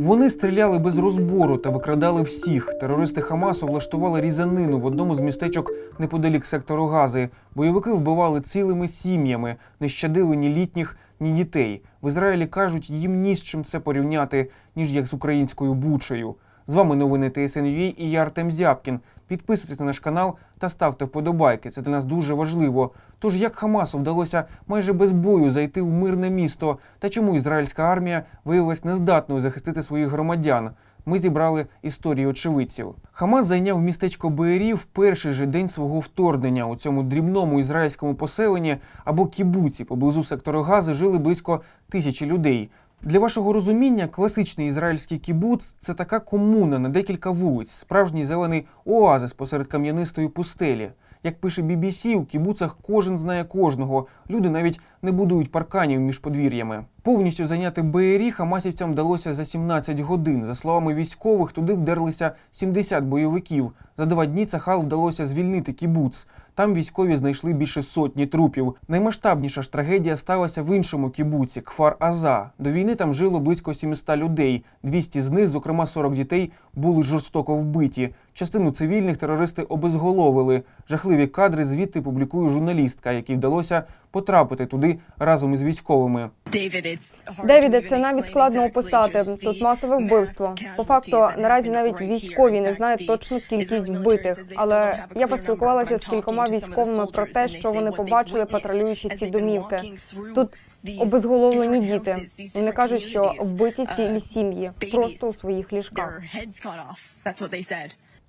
Вони стріляли без розбору та викрадали всіх. Терористи Хамасу влаштували різанину в одному з містечок неподалік сектору Гази. Бойовики вбивали цілими сім'ями, не щадили ні літніх, ні дітей. В Ізраїлі кажуть, їм ні з чим це порівняти, ніж як з українською бучею. З вами новини ТСНЮА і я Артем Зябкін. Підписуйтесь на наш канал та ставте вподобайки. Це для нас дуже важливо. Тож як Хамасу вдалося майже без бою зайти в мирне місто, та чому ізраїльська армія виявилась нездатною захистити своїх громадян? Ми зібрали історії очевидців. Хамас зайняв містечко Беері в перший же день свого вторгнення. У цьому дрібному ізраїльському поселенні або кібуці поблизу сектору Гази жили близько тисячі людей. Для вашого розуміння, класичний ізраїльський кібуц це така комуна на декілька вулиць, справжній зелений оазис посеред кам'янистої пустелі. Як пише BBC, у кібуцах кожен знає кожного. Люди навіть не будують парканів між подвір'ями. Повністю зайняти Беері хамасівцям вдалося за 17 годин. За словами військових, туди вдерлися 70 бойовиків. За два дні Цахал вдалося звільнити кібуц. Там військові знайшли більше сотні трупів. Наймасштабніша ж трагедія сталася в іншому кібуці Кфар Аза. До війни там жило близько 700 людей. 200 з них, зокрема 40 дітей, були жорстоко вбиті. Частину цивільних терористи обезголовили. Жахливі кадри звідти публікує журналістка, якій вдалося потрапити туди разом із військовими. Девіде, це навіть складно описати. Тут масове вбивство. По факту наразі навіть військові не знають точну кількість вбитих. Але я поспілкувалася з кількома військовими про те, що вони побачили, патрулюючи ці домівки. Тут обезголовлені діти. Вони кажуть, що вбиті цілі сім'ї просто у своїх ліжках.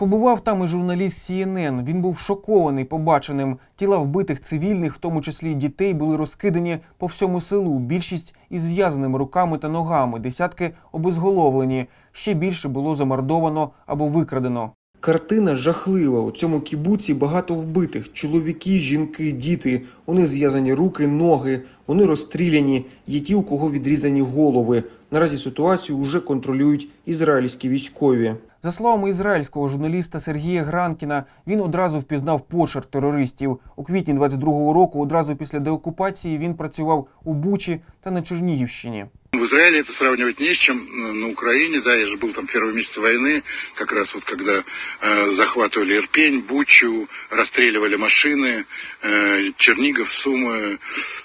Побував там і журналіст CNN. Він був шокований побаченим. Тіла вбитих цивільних, в тому числі дітей, були розкидані по всьому селу. Більшість із зв'язаними руками та ногами, десятки обезголовлені. Ще більше було замордовано або викрадено. Картина жахлива. У цьому кібуці багато вбитих: чоловіки, жінки, діти. Вони зв'язані руки, ноги. Вони розстріляні. Є ті, у кого відрізані голови. Наразі ситуацію вже контролюють ізраїльські військові. За словами ізраїльського журналіста Сергія Гранкіна, він одразу впізнав почерк терористів. У квітні 22-го року, одразу після деокупації, він працював у Бучі та на Чернігівщині. В Израиле это сравнивать не с чем. На Украине, да, я же был там первый месяц войны, как раз вот когда э, захватывали Ирпень, Бучу, расстреливали машины, э, Чернигов, Сумы,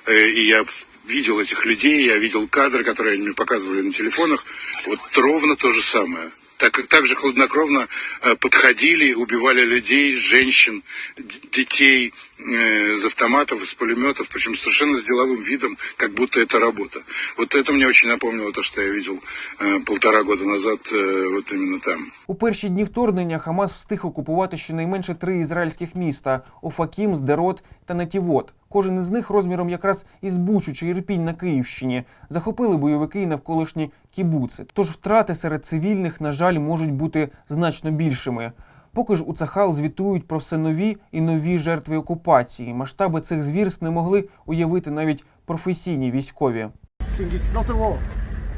э, и я видел этих людей, я видел кадры, которые они мне показывали на телефонах, вот ровно то же самое. Так, как- так же хладнокровно э, подходили, убивали людей, женщин, д- детей э, из автоматов, из пулеметов, причем совершенно с деловым видом, как будто это работа. Вот это мне очень напомнило то, что я видел э, полтора года назад э, вот именно там. У перші дні вторгнення Хамас встиг окупувати щонайменше три ізраїльських міста: Офакім, Сдерот та Натівот. Кожен із них розміром якраз із Бучу чи Ірпінь на Київщині. Захопили бойовики навколишні кібуци. Тож втрати серед цивільних, на жаль, можуть бути значно більшими. Поки ж у Цахал звітують про все нові і нові жертви окупації. Масштаби цих звірств не могли уявити навіть професійні військові.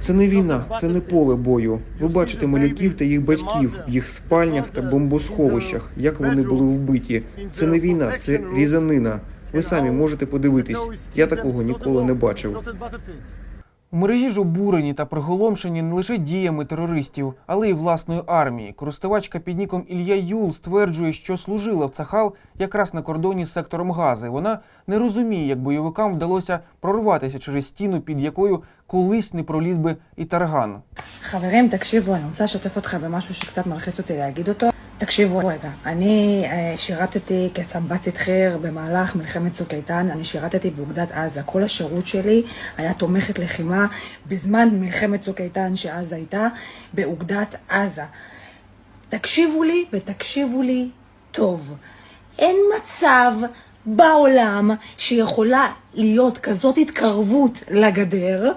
Це не війна, це не поле бою. Ви бачите малюків та їх батьків їх спальнях та бомбосховищах, як вони були вбиті. Це не війна, це різанина. Ви самі можете подивитись. Я такого ніколи не бачив. У мережі ж обурені та приголомшені не лише діями терористів, але й власної армії. Користувачка під ніком Ілья Юл стверджує, що служила в Цахал якраз на кордоні з сектором Гази. Вона не розуміє, як бойовикам вдалося прорватися через стіну, під якою колись не проліз би і тарган. Хаверем так ще. Саша, це фотхабе, машу ще кцат малхецути, я. תקשיבו רגע, אני אה, שירתתי כסמב"צית חי"ר במהלך מלחמת צוק איתן, אני שירתתי באוגדת עזה. כל השירות שלי היה תומכת לחימה בזמן מלחמת צוק איתן שאז הייתה באוגדת עזה. תקשיבו לי ותקשיבו לי טוב. אין מצב בעולם שיכולה להיות כזאת התקרבות לגדר,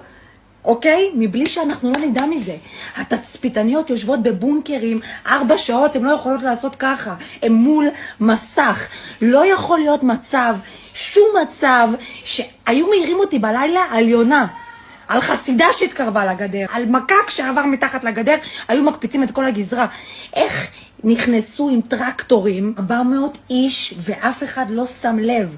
אוקיי? מבלי שאנחנו לא נדע מזה. התצפיתניות יושבות בבונקרים ארבע שעות, הן לא יכולות לעשות ככה. הן מול מסך. לא יכול להיות מצב, שום מצב, שהיו מעירים אותי בלילה על יונה. על חסידה שהתקרבה לגדר, על מקק שעבר מתחת לגדר, היו מקפיצים את כל הגזרה. איך נכנסו עם טרקטורים 400 איש ואף אחד לא שם לב.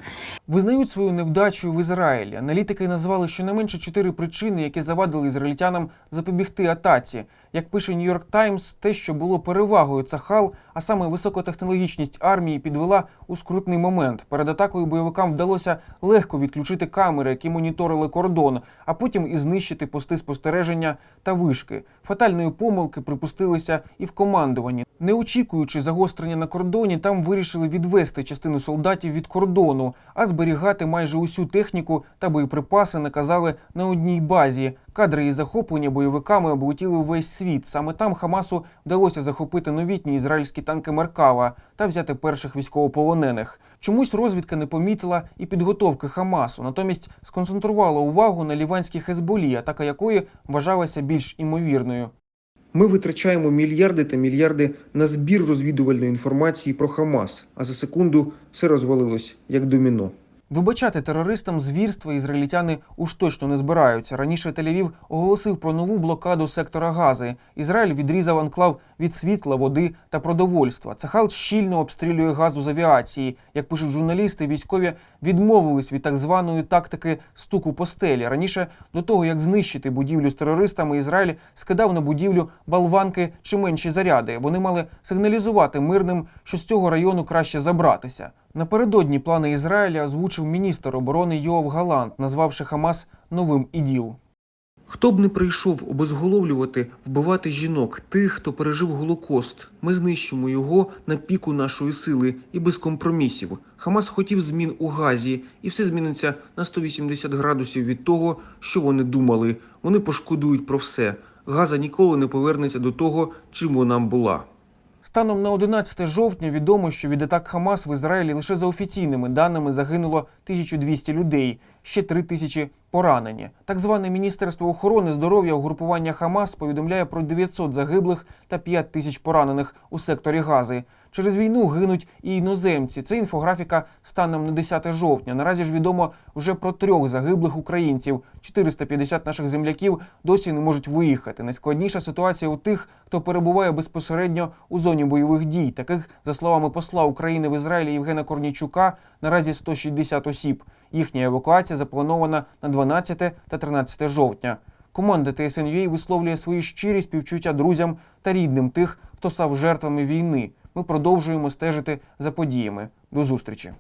Визнають свою невдачу в Ізраїлі. Аналітики назвали щонайменше чотири причини, які завадили ізраїльтянам запобігти атаці. Як пише Нью-Йорк Таймс, те, що було перевагою Цахал, а саме високотехнологічність армії, підвела у скрутний момент. Перед атакою бойовикам вдалося легко відключити камери, які моніторили кордон, а потім і знищити пости спостереження та вишки. Фатальної помилки припустилися і в командуванні. Не очікуючи загострення на кордоні, там вирішили відвести частину солдатів від кордону, а зберігати майже усю техніку та боєприпаси наказали на одній базі. Кадри її захоплення бойовиками облетіли весь світ. Саме там Хамасу вдалося захопити новітні ізраїльські танки Меркава та взяти перших військовополонених. Чомусь розвідка не помітила і підготовки Хамасу, натомість сконцентрувала увагу на ліванській Хезболі, атака якої вважалася більш імовірною. Ми витрачаємо мільярди та мільярди на збір розвідувальної інформації про Хамас, а за секунду все розвалилось як доміно. Вибачати терористам звірства ізраїльтяни уж точно не збираються. Раніше Тель-Авів оголосив про нову блокаду сектора Гази. Ізраїль відрізав анклав від світла, води та продовольства. Цахал щільно обстрілює газу з авіації. Як пишуть журналісти, військові відмовились від так званої тактики стуку по стелі. Раніше до того, як знищити будівлю з терористами, Ізраїль скидав на будівлю балванки чи менші заряди. Вони мали сигналізувати мирним, що з цього району краще забратися. Напередодні плани Ізраїля озвучив міністр оборони Йоав Галант, назвавши Хамас новим іділ. Хто б не прийшов обезголовлювати, вбивати жінок, тих, хто пережив Голокост, ми знищимо його на піку нашої сили і без компромісів. Хамас хотів змін у Газі, і все зміниться на 180 градусів від того, що вони думали. Вони пошкодують про все. Газа ніколи не повернеться до того, чим вона була. Станом на 11 жовтня відомо, що від атак Хамас в Ізраїлі лише за офіційними даними загинуло 1200 людей, ще 3000 поранені. Так зване Міністерство охорони здоров'я угрупування Хамас повідомляє про 900 загиблих та 5 тисяч поранених у секторі Гази. Через війну гинуть і іноземці. Це інфографіка станом на 10 жовтня. Наразі ж відомо вже про трьох загиблих українців. 450 наших земляків досі не можуть виїхати. Найскладніша ситуація у тих, хто перебуває безпосередньо у зоні бойових дій. Таких, за словами посла України в Ізраїлі Євгена Корнійчука, наразі 160 осіб. Їхня евакуація запланована на 12 та 13 жовтня. Команда ТСНЮА висловлює свої щирі співчуття друзям та рідним тих, хто став жертвами війни. Ми продовжуємо стежити за подіями. До зустрічі.